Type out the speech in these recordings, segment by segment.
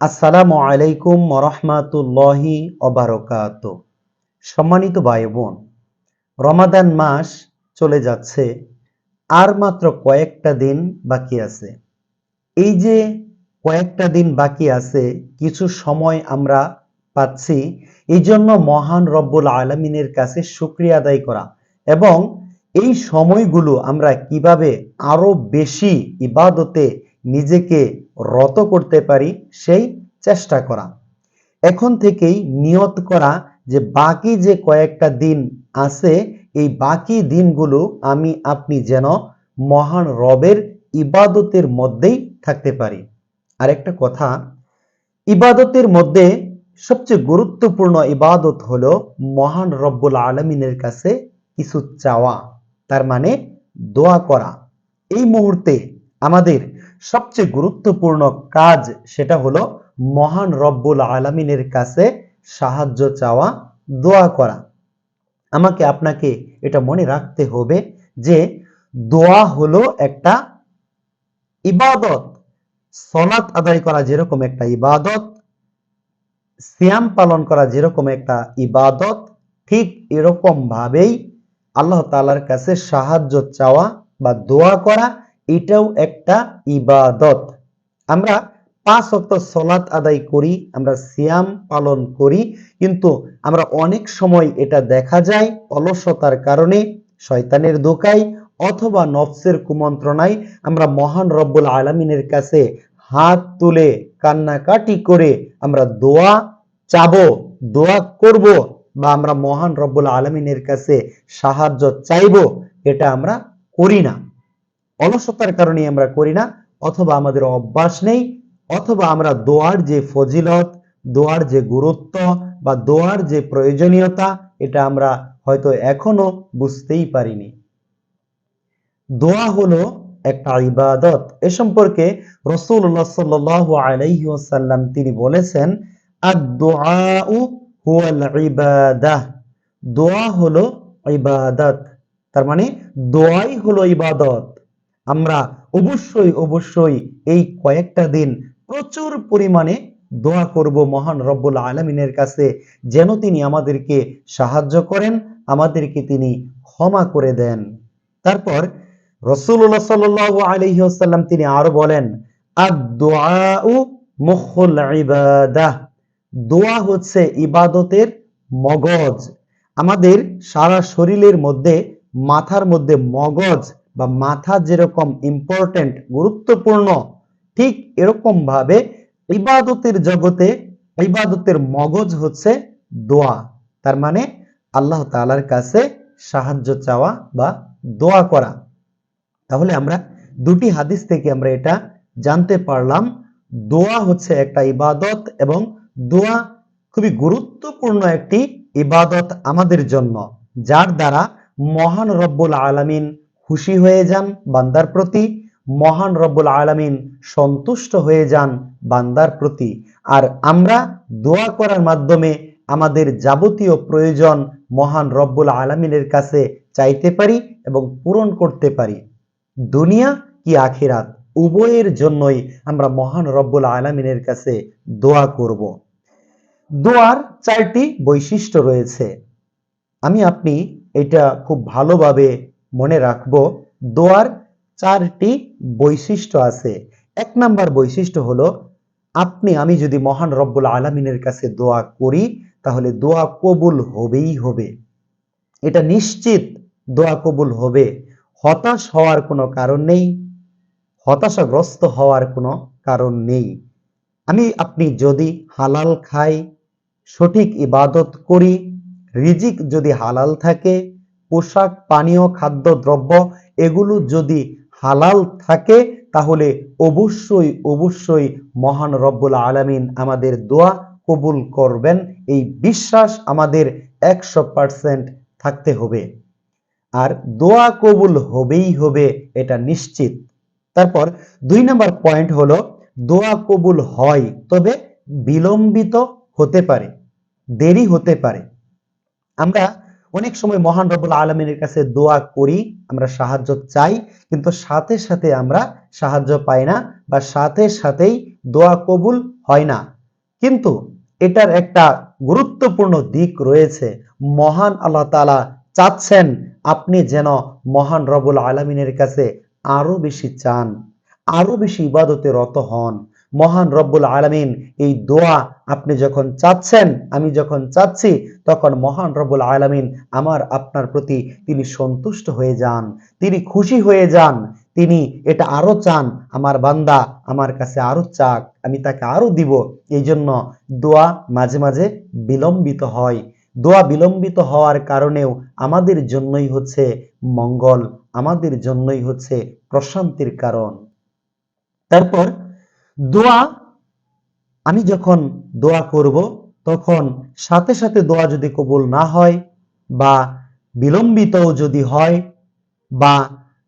আসসালামু আলাইকুম রহমাতুল্লাহি অবারকাত সম্মানিত ভাই বোন রমাদান মাস চলে যাচ্ছে, আর মাত্র কয়েকটা দিন বাকি আছে। এই যে কয়েকটা দিন বাকি আছে, কিছু সময় আমরা পাচ্ছি, এই জন্য মহান রব্বুল আলমিনের কাছে শুক্রিয়া আদায় করা এবং এই সময়গুলো আমরা কীভাবে আরও বেশি ইবাদতে নিজেকে রত করতে পারি সেই চেষ্টা করা। এখন থেকেই নিয়ত করা যে বাকি যে কয়েকটা দিন আছে, এই বাকি দিনগুলো আমি আপনি যেন মহান রবের ইবাদতের মধ্যেই থাকতে পারি। আরেকটা কথা, ইবাদতের মধ্যে সবচেয়ে গুরুত্বপূর্ণ ইবাদত হলো মহান রব্বুল আলমিনের কাছে কিছু চাওয়া, তার মানে দোয়া করা। এই মুহূর্তে আমাদের সবচেয়ে গুরুত্বপূর্ণ কাজ সেটা হলো মহান রব্বুল আলমিনের কাছে সাহায্য চাওয়া, দোয়া করা। আমাকে আপনাকে এটা মনে রাখতে হবে যে দোয়া হলো একটা ইবাদত। সলাৎ আদায় করা যেরকম একটা ইবাদত, সিয়াম পালন করা যেরকম একটা ইবাদত, ঠিক এরকম ভাবেই আল্লাহ তালার কাছে সাহায্য চাওয়া বা দোয়া করা এটাও একটা ইবাদত। আমরা পাঁচ অক্ত সলাৎ আদায় করি, আমরা সিয়াম পালন করি, কিন্তু আমরা অনেক সময় এটা দেখা যায় অলসতার কারণে, শয়তানের দোকায় অথবা নফসের কুমন্ত্রণায় আমরা মহান রব্বুল আলমিনের কাছে হাত তুলে কান্নাকাটি করে আমরা দোয়া চাবো, দোয়া করব বা আমরা মহান রব্বুল আলমিনের কাছে সাহায্য চাইব, এটা আমরা করি না। অলসতার কারণে আমরা করি না, অথবা আমাদের অভ্যাস নেই, অথবা আমরা দোয়ার যে ফজিলত, দোয়ার যে গুরুত্ব বা দোয়ার যে প্রয়োজনীয়তা, এটা আমরা হয়তো এখনও বুঝতেই পারিনি। দোয়া হলো একটা ইবাদত। এ সম্পর্কে রসুল্লাহ সাল্লাহ আলাইহি ওয়াসাল্লাম তিনি বলেছেন হুয়াল ইবাদাহ। দোয়া হলো ইবাদত। তার মানে দোয়াই হলো ইবাদত। আমরা অবশ্যই অবশ্যই এই কয়েকটা দিন প্রচুর পরিমাণে দোয়া করব মহান রব্বুল আলমিনের কাছে, যেন তিনি আমাদেরকে সাহায্য করেন, আমাদেরকে তিনি ক্ষমা করে দেন। তারপর রসুল্লাহ সাল আলহিহাল্লাম তিনি আরও বলেন দোয়া হচ্ছে ইবাদতের মগজ। আমাদের সারা শরীরের মধ্যে, মাথার মধ্যে মগজ বা মাথা যেরকম ইম্পর্টেন্ট গুরুত্বপূর্ণ, ঠিক এরকম ভাবে ইবাদতের জগতে ইবাদতের মগজ হচ্ছে দোয়া। তার মানে আল্লাহ তালার কাছে সাহায্য চাওয়া বা দোয়া করা। তাহলে আমরা দুটি হাদিস থেকে আমরা এটা জানতে পারলাম। দোয়া হচ্ছে একটা ইবাদত এবং দোয়া খুবই গুরুত্বপূর্ণ একটি ইবাদত আমাদের জন্য, যার দ্বারা মহান রব্বুল আলামিন খুশি হয়ে যান বান্দার প্রতি। মহান রব্বুল আলামিন সন্তুষ্ট হয়ে যান বান্দার প্রতি। আর আমরা দোয়া করার মাধ্যমে আমাদের যাবতীয় প্রয়োজন মহান রব্বুল আলামিনের কাছে চাইতে পারি এবং পূরণ করতে পারি। দুনিয়া কি আখিরাত? উভয়ের জন্যই আমরা মহান রব্বুল আলমিনের কাছে দোয়া করব। দোয়ার চারটি বৈশিষ্ট্য রয়েছে। আমি, আপনি এটা খুব ভালোভাবে মনে রাখব, দোয়ার চারটি বৈশিষ্ট্য আছে। এক নাম্বার বৈশিষ্ট্য হলো, আপনি, আমি যদি মহান রব্বুল আলমিনের কাছে দোয়া করি, তাহলে দোয়া কবুল হবেই হবে। এটা নিশ্চিত দোয়া কবুল হবে। হতাশ হওয়ার কোনো কারণ নেই, হতাশাগ্রস্ত হওয়ার কোনো কারণ নেই। আমি, আপনি যদি হালাল খাই, সঠিক ইবাদত করি, রিজিক যদি হালাল থাকে পোশাক, পানীয়, খাদ্য, দ্রব্য, এগুলো যদি হালাল থাকে, তাহলে অবশ্যই অবশ্যই মহান রব্বুল আলমিন আমাদের দোয়া কবুল করবেন। এই বিশ্বাস আমাদের একশো পার্সেন্ট থাকতে হবে। আর দোয়া কবুল হবেই হবে, এটা নিশ্চিত। তারপর দুই নম্বর পয়েন্ট হলো, দোয়া কবুল হয়, তবে বিলম্বিত হতে পারে, দেরি হতে পারে। আমরা অনেক সময় মহান রবুল আলমিনের কাছে দোয়া করি, আমরা সাহায্য চাই, কিন্তু সাথে সাথে আমরা সাহায্য পাই না বা সাথে সাথেই দোয়া কবুল হয় না। কিন্তু এটার একটা গুরুত্বপূর্ণ দিক রয়েছে। মহান আল্লাহ তাআলা চাচ্ছেন আপনি যেন মহান রবুল আলমিনের কাছে আরও বেশি চান, আরও বেশি ইবাদতে রত হন। মহান রব্বুল আলমিন, এই দোয়া আপনি যখন চাচ্ছেন, আমি যখন চাচ্ছি, তখন মহান রব্বুল আলমিন আমার, আপনার প্রতি তিনি সন্তুষ্ট হয়ে যান, তিনি খুশি হয়ে যান, তিনি এটা আরও চান, আমার বান্দা আমার কাছে আরও চাক, আমি তাকে আরও দিব। এই জন্য দোয়া মাঝে মাঝে বিলম্বিত হয়। দোয়া বিলম্বিত হওয়ার কারণেও আমাদের জন্যই হচ্ছে মঙ্গল, আমাদের জন্যই হচ্ছে প্রশান্তির কারণ। তারপর দোয়া, আমি যখন দোয়া করব, তখন সাথে সাথে দোয়া যদি কবুল না হয় বা বিলম্বিতও যদি হয় বা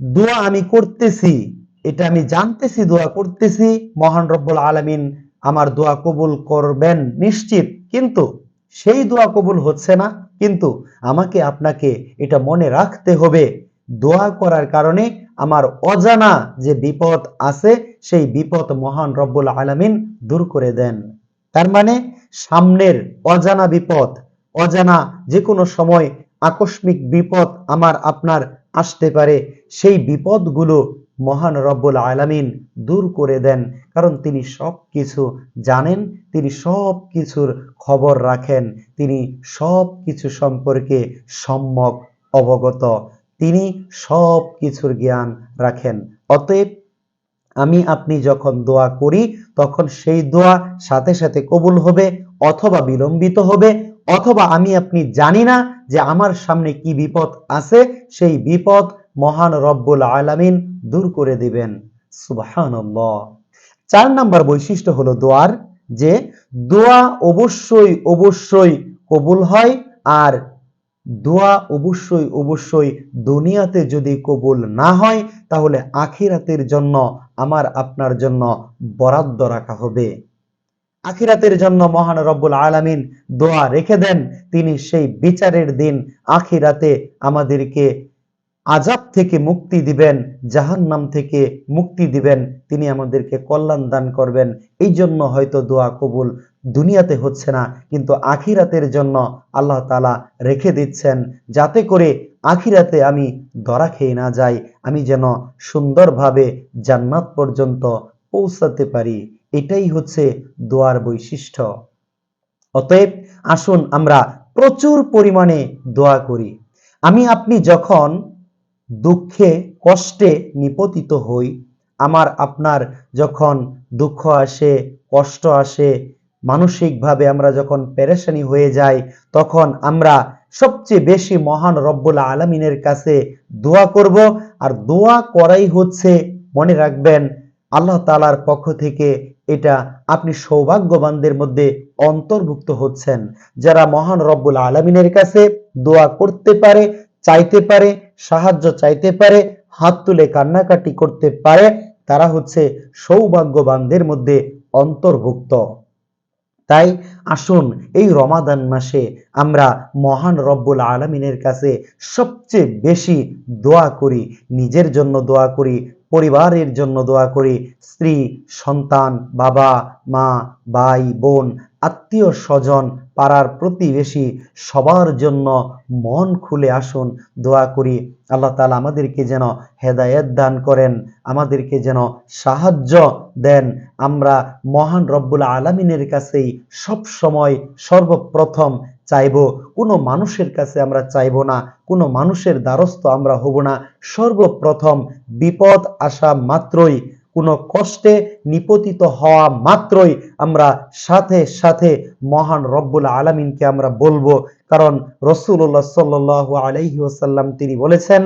দোয়া আমি করতেছি, এটা আমি জানতেছি, দোয়া করতেছি, মহান রব্বুল আলমিন আমার দোয়া কবুল করবেন নিশ্চিত। কিন্তু সেই দোয়া কবুল হচ্ছে না, কিন্তু আমাকে আপনাকে এটা মনে রাখতে হবে। দোয়া করার কারণে আমার অজানা যে বিপদ আছে, সেই বিপদ মহান রব্বুল আলামিন দূর করে দেন। তার মানে সামনের অজানা বিপদ, অজানা যে কোনো সময় আকস্মিক বিপদ আমার আপনার আসতে পারে, সেই বিপদগুলো মহান রব্বুল আলামিন দূর করে দেন। কারণ তিনি সব কিছু জানেন, তিনি সব কিছুর খবর রাখেন, তিনি সব কিছু সম্পর্কে সম্যক অবগত। তিনি সব কিছুর জ্ঞান রাখেন। অতএব আমি আপনি যখন দোয়া করি, তখন সেই দোয়া সাথে সাথে কবুল হবে অথবা বিলম্বিত হবে অথবা আমি আপনি জানি না যে আমার সামনে কি বিপদ আছে, সেই বিপদ মহান রব্বুল আলামিন দূর করে দিবেন। সুবহানাল্লাহ। চার নাম্বার বৈশিষ্ট্য হলো দোয়ার, যে দোয়া অবশ্যই অবশ্যই কবুল হয় আর দোয়া অবশ্যই অবশ্যই দুনিয়াতে যদি কবুল না হয়, তাহলে আখিরাতের জন্য আমার, আপনার জন্য বরাদ্দ রাখা হবে। আখিরাতের জন্য মহান রব্বুল আলামিন দোয়া রেখে দেন, তিনি সেই বিচারের দিন আখিরাতে আমাদেরকে আজাব থেকে মুক্তি দিবেন, জাহান্নাম থেকে মুক্তি দিবেন, তিনি আমাদেরকে কল্যাণ দান করবেন। এই জন্য হয়তো দোয়া কবুল দুনিয়াতে হচ্ছে না, কিন্তু আখিরাতের জন্য আল্লাহ তালা রেখে দিচ্ছেন, যাতে করে আখিরাতে আমি ধরা খেয়ে না যাই, আমি যেন সুন্দরভাবে জান্নাত পর্যন্ত পৌঁছাতে পারি। এটাই হচ্ছে দোয়ার বৈশিষ্ট্য। অতএব আসুন আমরা প্রচুর পরিমাণে দোয়া করি। আমি আপনি যখন দুঃখে, কষ্টে নিপতিত হই। আমার, আপনার যখন দুঃখ আসে, কষ্ট আসে, মানসিকভাবে আমরা যখন পেরেশানি হয়ে যাই, তখন আমরা সবচেয়ে বেশি মহান রব্বুল আলমিনের কাছে দোয়া করব। আর দোয়া করাই হচ্ছে, মনে রাখবেন, আল্লাহ তালার পক্ষ থেকে এটা আপনি সৌভাগ্যবানদের মধ্যে অন্তর্ভুক্ত হচ্ছেন। যারা মহান রব্বুল আলমিনের কাছে দোয়া করতে পারে, চাইতে পারে সাহায্য চাইতে পারে, হাত তুলে কান্নাকাটি করতে পারে, তারা হচ্ছে সৌভাগ্যবানদের মধ্যে অন্তর্ভুক্ত। তাই আসুন, এই রমাদান মাসে আমরা মহান রব্বুল আলমিনের কাছে সবচেয়ে বেশি দোয়া করি, নিজের জন্য দোয়া করি, পরিবারের জন্য দোয়া করি, স্ত্রী, সন্তান, বাবা, মা, ভাই, বোন আত্মীয় স্বজন পাড়ার প্রতিবেশী সবার জন্য মন খুলে আসুন, দোয়া করি। আল্লাহ তালা আমাদেরকে যেন হেদায়েত দান করেন, আমাদেরকে যেন সাহায্য দেন। আমরা মহান রব্বুল আলমিনের কাছেই সব সময় সর্বপ্রথম চাইব। কোনো মানুষের কাছে আমরা চাইব না, কোনো মানুষের দ্বারস্থ আমরা হব না। সর্বপ্রথম বিপদ আসা মাত্রই কোনো কষ্টে নিপতিত হওয়া মাত্রই আমরা সাথে সাথে মহান রব্বুল আলমিনকে আমরা বলব। কারণ রসুল্লাহ সাল্লাহ আলহি ওসাল্লাম তিনি বলেছেন,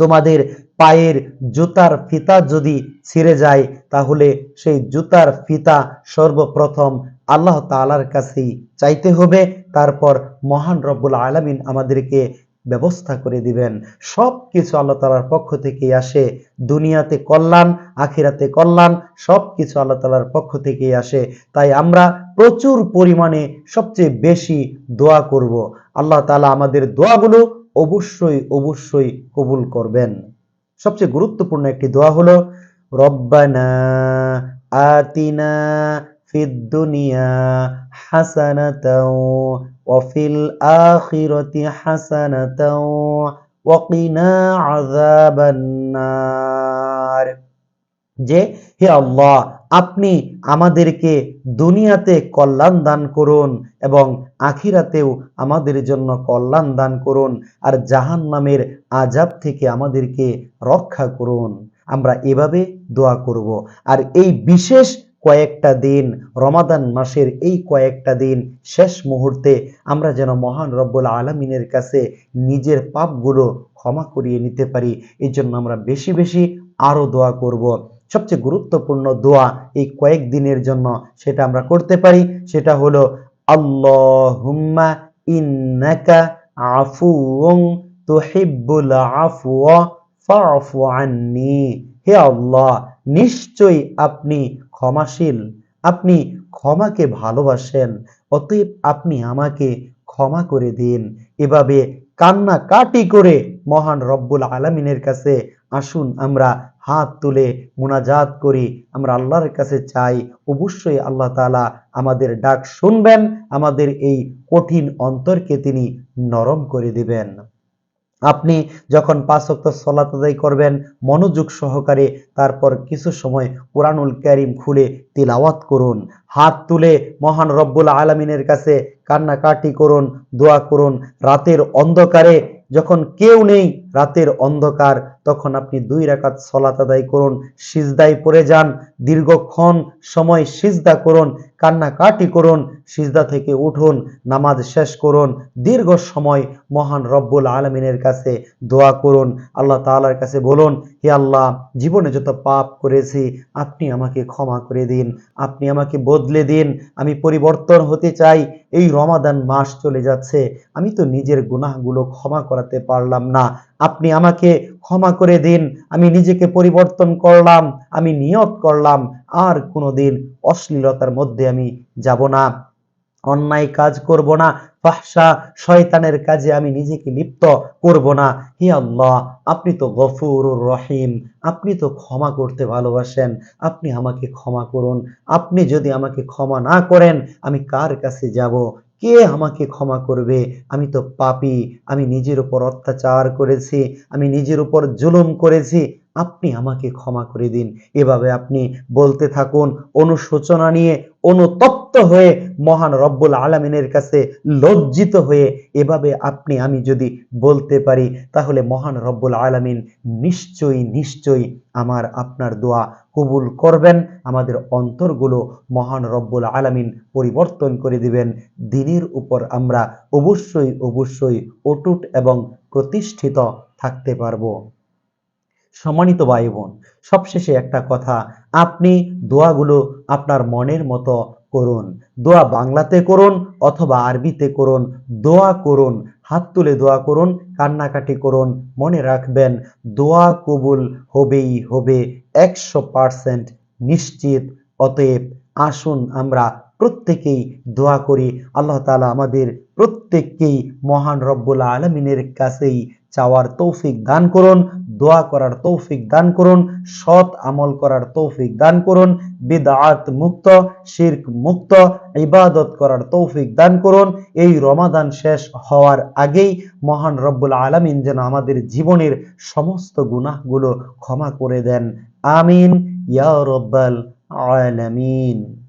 তোমাদের পায়ের জুতার ফিতা যদি ছিঁড়ে যায়, তাহলে সেই জুতার ফিতা সর্বপ্রথম আল্লাহ তালার কাছেই চাইতে হবে। তারপর মহান রব্বুল আলমিন আমাদেরকে ব্যবস্থা করে দিবেন। সব কিছু আল্লাহ তালার পক্ষ থেকেই আসে। দুনিয়াতে কল্যাণ, আখিরাতে কল্যাণ সব কিছু আল্লাহ তালার পক্ষ থেকেই আসে। তাই আমরা প্রচুর পরিমাণে সবচেয়ে বেশি দোয়া করব। আল্লাহ তালা আমাদের দোয়াগুলো অবশ্যই অবশ্যই কবুল করবেন। সবচেয়ে গুরুত্বপূর্ণ একটি দোয়া হলো, রব্বানা আতিনা ফিদ দুনিয়া ওয়া ফিল আখিরাতি হাসানাতাও ওয়া কিনা যে, হে আল্লাহ, আপনি আমাদেরকে দুনিয়াতে কল্যাণ দান করুন এবং আখিরাতেও আমাদের জন্য কল্যাণ দান করুন আর জাহান নামের আজাব থেকে আমাদেরকে রক্ষা করুন। আমরা এভাবে দোয়া করব। আর এই বিশেষ কয়েকটা দিন, রমাদান মাসের এই কয়েকটা দিন শেষ মুহূর্তে আমরা যেন মহান রব্বুল আলমিনের কাছে নিজের পাপগুলো ক্ষমা করিয়ে নিতে পারি। এই জন্য আমরা বেশি বেশি আরও দোয়া করব। সবচেয়ে গুরুত্বপূর্ণ দোয়া এই কয়েক দিনের জন্য সেটা আমরা করতে পারি। সেটা হলো, আল্লাহুম্মা ইন্নাকা আফুউন তুহিব্বুল আফওয়া ফাফু আন্নি। হে আল্লাহ নিশ্চয়ই আপনি ক্ষমাশীল। আপনি ক্ষমাকে ভালোবাসেন, অতএব আপনি আমাকে ক্ষমা করে দিন। এভাবে কান্না কাটি করে মহান রব্বুল আলমিনের কাছে আসুন। আমরা হাত তুলে মুনাজাত করি। আমরা আল্লাহর কাছে চাই। অবশ্যই আল্লাহ তালা আমাদের ডাক শুনবেন। আমাদের এই কঠিন অন্তরকে তিনি নরম করে দিবেন। আপনি যখন পাঁচ অক্ত সলাত আদায় করবেন, মনোযোগ সহকারে তারপর কিছু সময় কোরআনুল ক্যারিম খুলে তিলাওয়াত করুন। হাত তুলে মহান রব্বুল আলমিনের কাছে কান্নাকাটি করুন, দোয়া করুন। রাতের অন্ধকারে যখন কেউ নেই, রাতের অন্ধকার তখন আপনি দুই রাকাত সলাত আদায় করুন, সিজদায় পড়ে যান, দীর্ঘক্ষণ সময় সিজদা করুন, কান্নাকাটি করুন, সিজদা থেকে উঠুন, নামাজ শেষ করুন, দীর্ঘ সময় মহান রব্বুল আলমিনের কাছে দোয়া করুন, আল্লাহ তালার কাছে বলুন, হে আল্লাহ, জীবনে যত পাপ করেছি, আপনি আমাকে ক্ষমা করে দিন, আপনি আমাকে বদলে দিন, আমি পরিবর্তন হতে চাই, এই রমাদান মাস চলে যাচ্ছে, আমি তো নিজের গুনাহগুলো ক্ষমা করাতে পারলাম না আপনি আমাকে ক্ষমা করে দিন, আমি নিজেকে পরিবর্তন করলাম, আমি নিয়ত করলাম, আর কোনোদিন অশ্লীলতার মধ্যে আমি যাব না। অন্যায় কাজ করব না, ফাহসা শয়তানের কাজে আমি নিজেকে লিপ্ত করব না। হে আল্লাহ, আপনি তো গফুরুর রহিম, আপনি তো ক্ষমা করতে ভালোবাসেন, আপনি আমাকে ক্ষমা করুন। আপনি যদি আমাকে ক্ষমা না করেন, আমি কার কাছে যাব? কে আমাকে ক্ষমা করবে? আমি তো পাপি, আমি নিজের উপর অত্যাচার করেছি, আমি নিজের উপর জুলুম করেছি। আপনি আমাকে ক্ষমা করে দিন। এভাবে আপনি বলতে থাকুন, অনুশোচনা নিয়ে অনুতপ্ত হয়ে মহান রব্বুল আলমিনের কাছে লজ্জিত হয়ে এভাবে আপনি, আমি যদি বলতে পারি, তাহলে মহান রব্বুল আলমিন নিশ্চয়ই নিশ্চয়ই আমার, আপনার দোয়া কবুল করবেন। আমাদের অন্তরগুলো মহান রব্বুল আলমিন পরিবর্তন করে দিবেন। দিনের উপর আমরা অবশ্যই অবশ্যই অটুট এবং প্রতিষ্ঠিত থাকতে পারব। সম্মানিত ভাই বোন সবশেষে একটা কথা, আপনি দোয়াগুলো আপনার মনের মতো করুন। দোয়া বাংলাতে করুন অথবা আরবিতে করুন, দোয়া করুন, হাত তুলে দোয়া করুন, কান্নাকাটি করুন, মনে রাখবেন দোয়া কবুল হবেই হবে, একশো পার্সেন্ট নিশ্চিত। অতএব আসুন আমরা প্রত্যেকেই দোয়া করি। আল্লাহ তালা আমাদের প্রত্যেককেই মহান রব্বুল আলমিনের কাছেই চাওয়ার তৌফিক দান করুন, দোয়া করার তৌফিক দান করুন, সৎ আমল করার তৌফিক দান করুন, বিদআত মুক্ত, শির্ক মুক্ত, ইবাদত করার তৌফিক দান করুন। এই রমাদান শেষ হওয়ার আগেই মহান রব্বুল আলামিন যেন আমাদের জীবনের সমস্ত গুনাহগুলো ক্ষমা করে দেন। আমিন, ইয়া রব্বাল আলামিন।